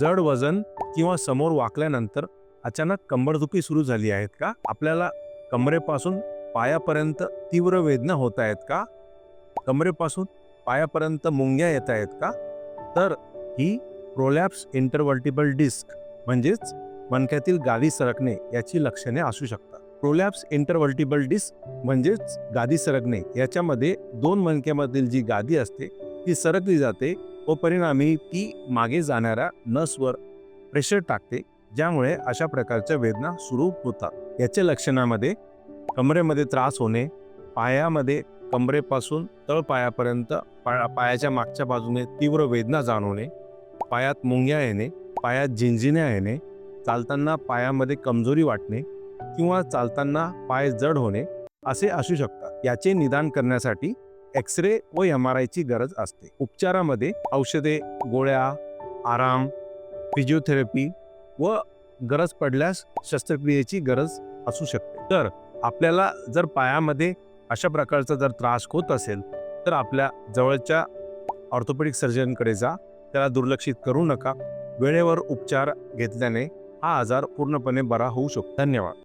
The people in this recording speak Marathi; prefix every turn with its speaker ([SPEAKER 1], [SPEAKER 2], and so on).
[SPEAKER 1] जड वजन किंवा समोर वाकल्यानंतर अचानक कंबरदुखी सुरू झाली आहेत का? आपल्याला कमरेपासून पायापर्यंत तीव्र वेदना होत आहेत का? कमरेपासून पायापर्यंत मुंग्या येत आहेत का? तर ही प्रोलॅप्स इंटरवर्टिबल डिस्क म्हणजेच मणक्यातील गादी सरकणे याची लक्षणे असू शकतात. प्रोलॅप्स इंटरवर्टिबल डिस्क म्हणजेच गादी सरकणे याच्यामध्ये दोन मणक्यामधील जी गादी असते ती सरकली जाते व परिणामी ती मागे जाणाऱ्या नसवर प्रेशर टाकते ज्यामुळे अशा प्रकारच्या वेदना सुरू होतात. याच्या लक्षणामध्ये कमरेमध्ये त्रास होणे पायामध्ये कमरेपासून तळपायापर्यंत पाया पायाच्या मागच्या बाजूने तीव्र वेदना जाणवणे पायात मुंग्या येणे पायात झिंझिण्या येणे चालताना पायामध्ये कमजोरी वाटणे किंवा चालताना पाय जड होणे असे असू शकतात. याचे निदान करण्यासाठी एक्सरे व एम आर आयची गरज असते. उपचारामध्ये औषधे गोळ्या आराम फिजिओथेरपी व गरज पडल्यास शस्त्रक्रियेची गरज असू शकते. तर आपल्याला जर पायामध्ये अशा प्रकारचा जर त्रास होत असेल तर आपल्या जवळच्या ऑर्थोपेडिक सर्जनकडे जा. त्याला दुर्लक्षित करू नका. वेळेवर उपचार घेतल्याने हा आजार पूर्णपणे बरा होऊ शकतो. धन्यवाद.